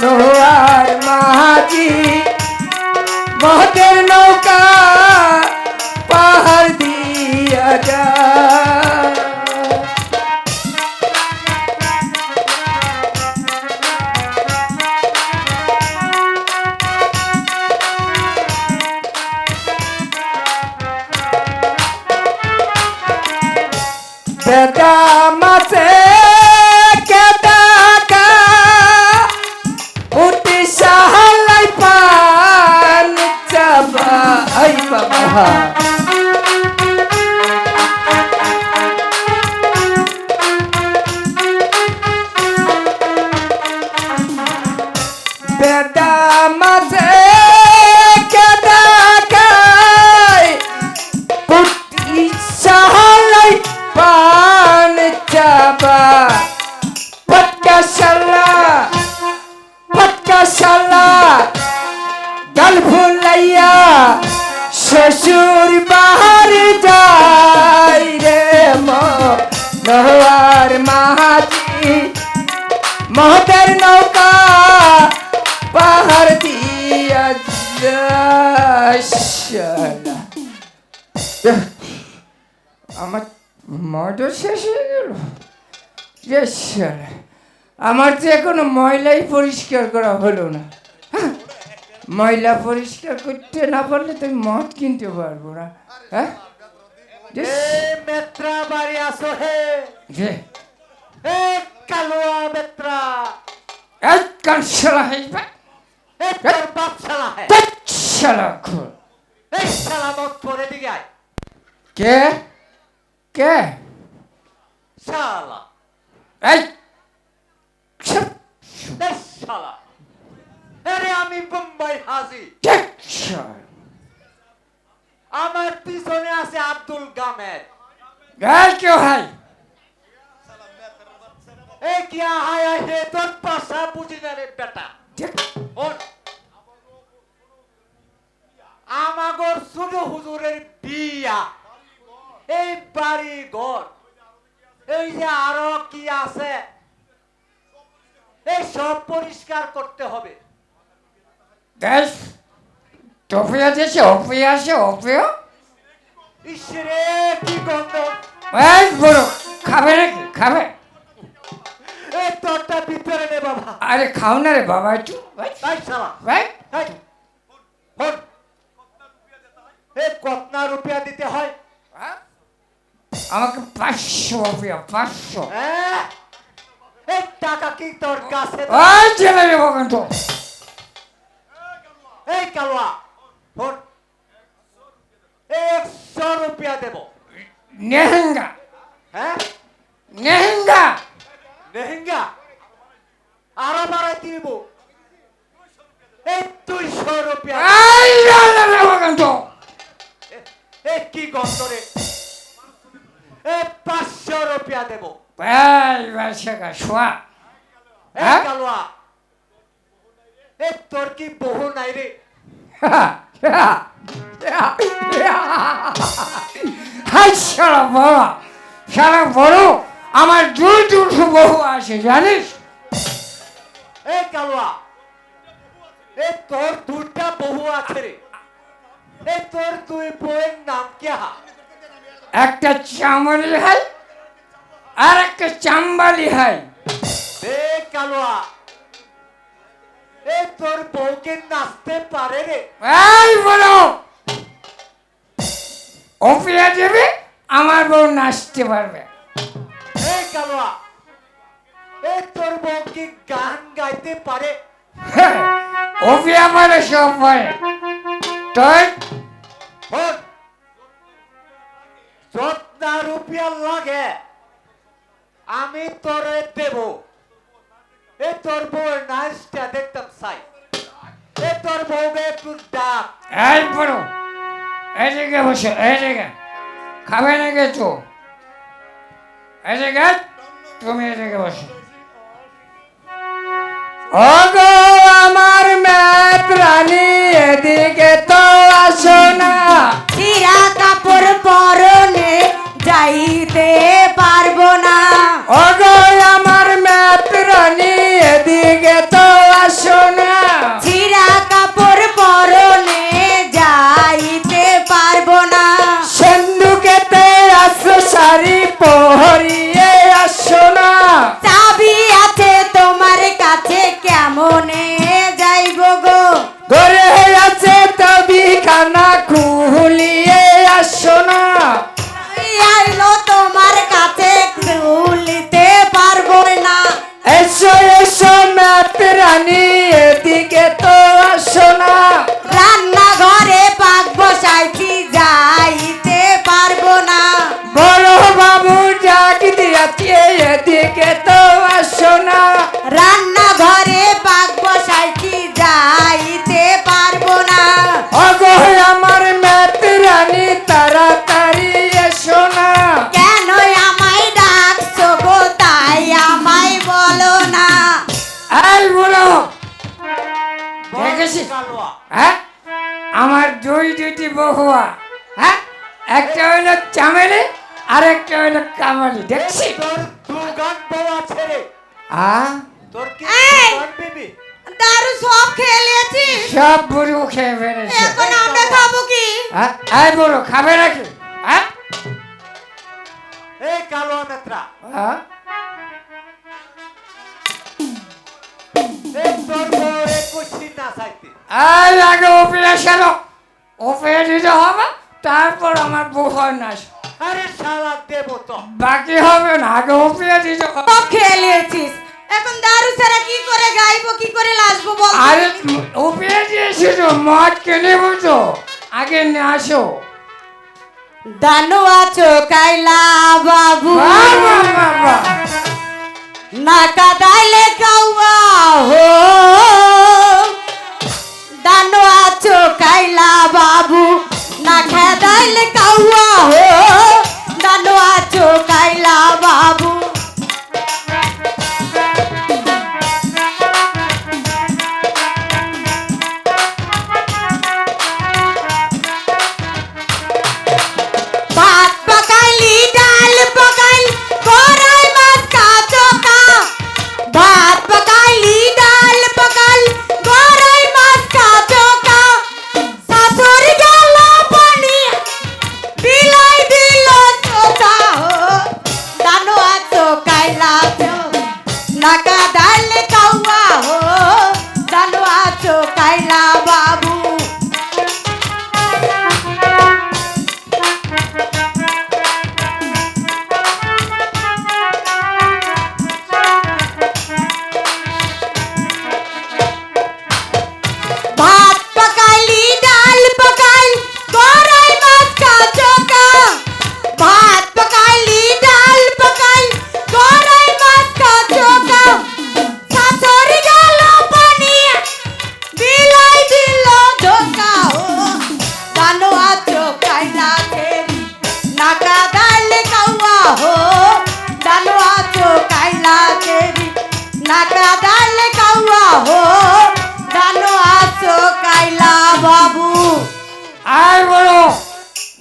নোয়ার মাঝি মহতের নৌকা পাহাড় দিয়া যায় বেদা মাসে শ্বশুর বাহার যাই রে মহার মাহাজি মহতের নৌকা পাহাড় দিয়া। আমার মর্ডার শেষ হয়ে গেল আমার যে এখনও ময়লাই পরিষ্কার করা হলো না? ময়লা পরিষ্কার করতে না পারলে তুমি মদ কিনতে পারব না। হ্যাঁ? মেত্রা বাড়ি আসো হে। যে এ কালুয়া মেত্রা। এক কান শালা হইবে এ তোর বাপ শালা হে? ধ্যাৎ শালা খোর এই শালা মত পরে দিকে কে? কে? এই। শালা। আরে আমি বোম্বাই হাজি। আমার পিছনে আছে আব্দুল গামেদ। এই কেউ হাই এ কিয়া হায়া হে তোর পাশা বুঝি না রে বেটা। আমাগর ছোট হুজুরের বিয়া। এই বাড়ি ঘর এই যে আরও কি আছে এই সব পরিষ্কার করতে হবে। দেখ টপি আছে অপি আছে অপিও ইসরে কি গন্ধ? এই বড় খাবে নাকি? খাবে? এই তোরটা ভিতরে নে বাবা। আরে খাও না রে বাবা একটু। ভাই শালা। ভাই হন। এই কতনা রুপিয়া দিতে হয়? হ্যাঁ? আমাকে পাঁচশো অপিয়া পাঁচশো। হ্যাঁ? এই টাকা কি তোর কাছে? ওই ছেলে রে বাবা তো এই কালুয়া ফোন একশো রুপিয়া দেব। নেহেঙ্গা। হ্যাঁ? আরও বাড়াই দিব এই দুইশো রুপিয়া। এই রে বাবা তো। এ- এ কি গন্ধ রে। এই পাঁচশো রুপিয়া দেব। হ্যাঁ? কালুয়া এই তোর কি বহু নাই রে? হাই সারা বড়। সারা বড় আমার দুই দুশো বহু আছে জানিস? কালুয়া তোর দুটা বহু আছে রে। তোর দুই বউয়ের নাম কি একটা চামড়ি হয় আর একটা চাম্বালি এ কালুয়া এই তোর বউকে নাচতে পারে রে। এই বলো। দেবে আমার বউ নাচতে পারবে। এই কালুয়া এই তোর বউ কি গান গাইতে পারে। অপিয়া পারে সব পারে তোর হন যত্না রুপিয়া লাগে আমি তোরে দেব। এ তোর বউয়ের নাচটা দেখতাম সাই। এ তোর বউকে একটু ডাক। এই বলো এদিকে বসে এদিকে। খাবে না এদিকে তুমি এদিকে বসো। ওগো আমার ম্যাপ রানী এদিকে তো আসো না। কাপড় পরনে যাইতে মাতরানি এদিকে তো আসো না। রান্না ঘরে পাক বসাইছি যাইতে পারব না। বড় বাবু ডাক দিয়াছি এই বলো। দেখেছি হ্যাঁ? আমার দুই দুটি বহুয়া হ্যাঁ? একটা হইল চামেলি আর একটা হইল কামালি। দেখছি। দারু সব খেয়ে নিয়েছি সব বুড়ো খেয়ে ফেলেছে। এখন আমরা খাব কি? হ্যাঁ? এই বলো খাবে নাকি? হ্যাঁ? এই কালুয়া মেত্রা হ্যাঁ? এই না আগে দিতে হবে তারপর আমার বউ হয় না। আরে শালা দেব তো বাকি হবে না আগে দিতে হবে। এখন দারু ছাড়া কি করে গাইবো কি করে বল আরে ওপরে দিয়েছি তো মদ কিনে বুঝো আগে নিয়ে আসো। দানু আছো কাইলা বাবু। না কাদাইলে কাউয়া হো। খাদাইলে কাউয়া হো।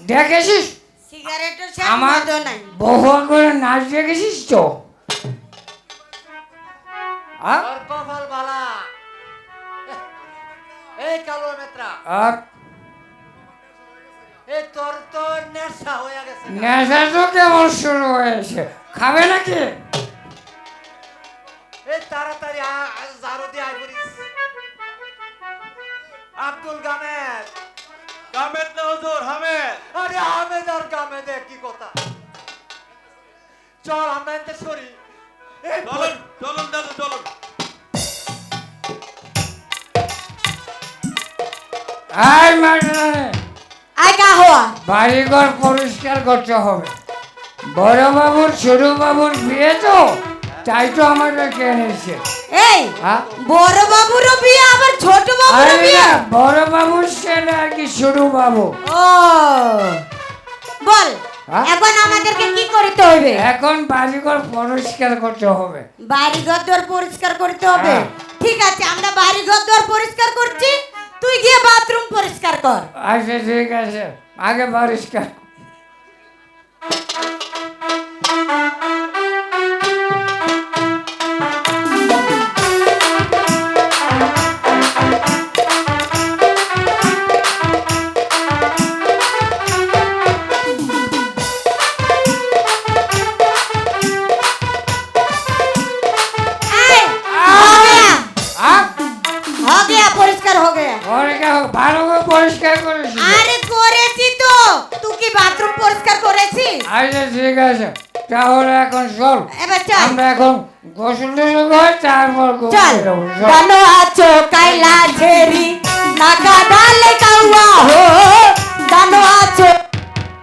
দেখেছিস? সিগারেটের আমার নাই। বহু করে নাচ দেখেছিস তো? তোর এই কালুয়া মেত্রা আর? এই তোর তো নেশা হয়ে গেছে। নেশা তো শুরু হয়েছে। খাবে নাকি? এই তাড়াতাড়ি ঝাড়ু দিয়ে করিস আব্দুল গামেদ গামেদ না হুজুর হামেদ। আরে আহমেদ আর গামেদ কি কথা। চল আমরা এতে সরি। চলুন চলুন দাদু চলুন। আর মাস্টারে আই কা হওয়া। বাড়িঘর পরিষ্কার করতে হবে। বড় বাবুর ছোট বাবুর বিয়ে তো? তাই তো আমাদেরকে এনেছে। এই হ্যাঁ? বড় বাবুরও বিয়ে আবার ছোট বাবুরও আরে বিয়ে? বড় বাবুর ছেলে আর কি ছোট বাবু ও বল হ্যাঁ? এখন আমাদেরকে কি করতে হবে? এখন বাড়িঘর পরিষ্কার করতে হবে। বাড়ি ঘর দর পরিষ্কার করতে হবে? হ্যাঁ। ঠিক আছে আমরা বাড়ি ঘর দর পরিষ্কার করছি। তুই গিয়ে বাথরুম পরিষ্কার কর। আচ্ছা ঠিক আছে। আগে পরিষ্কার। गया ভালো করে পরিষ্কার করেছি আরে করেছি তো। তুই কি বাথরুম পরিষ্কার করেছিস? আচ্ছা ঠিক আছে। তাহলে এখন চল। এবার চল। আমরা এখন গোসল টোসল করে তারপর চল। যাব। আছো কাইলা ঝেরি নাকা ডালে কাউয়া হো। জানো আছো